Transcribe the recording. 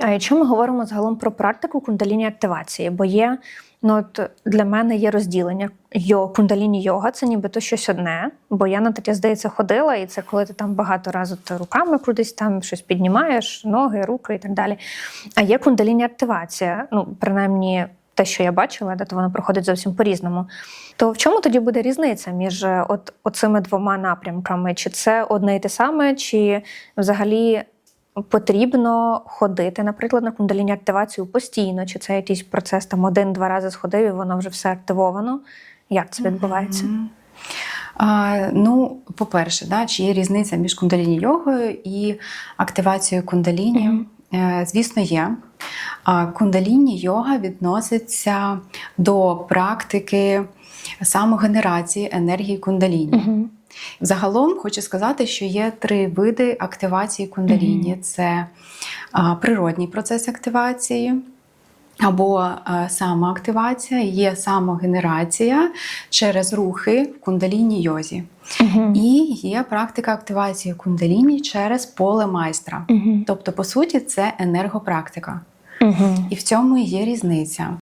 А якщо ми говоримо загалом про практику кундаліні активації, бо є ну от для мене є розділення йо кундаліні йога, це нібито щось одне, бо я на таке здається ходила, і це коли ти там багато разів ти руками кудись там щось піднімаєш, ноги, руки і так далі. А є кундаліні активація, ну принаймні. Те, що я бачила, де то воно проходить зовсім по-різному. То в чому тоді буде різниця між е, от оцими двома напрямками? Чи це одне і те саме, чи взагалі потрібно ходити, наприклад, на кундаліні активацію постійно, чи це якийсь процес там один-два рази сходив, і воно вже все активовано? Як це відбувається? А, ну, по-перше, да, чи є різниця між кундаліні йогою і активацією кундаліні? Мгм. Е, Звісно, є. А кундаліні йога відноситься до практики самогенерації енергії кундаліні. Угу. Загалом хочу сказати, що є три види активації кундаліні: це а, природній процес активації. Або самоактивація, є самогенерація через рухи в кундаліні йозі. Угу. І є практика активації кундаліні через поле майстра. Угу. Тобто, по суті, це енергопрактика. Угу. І в цьому є різниця.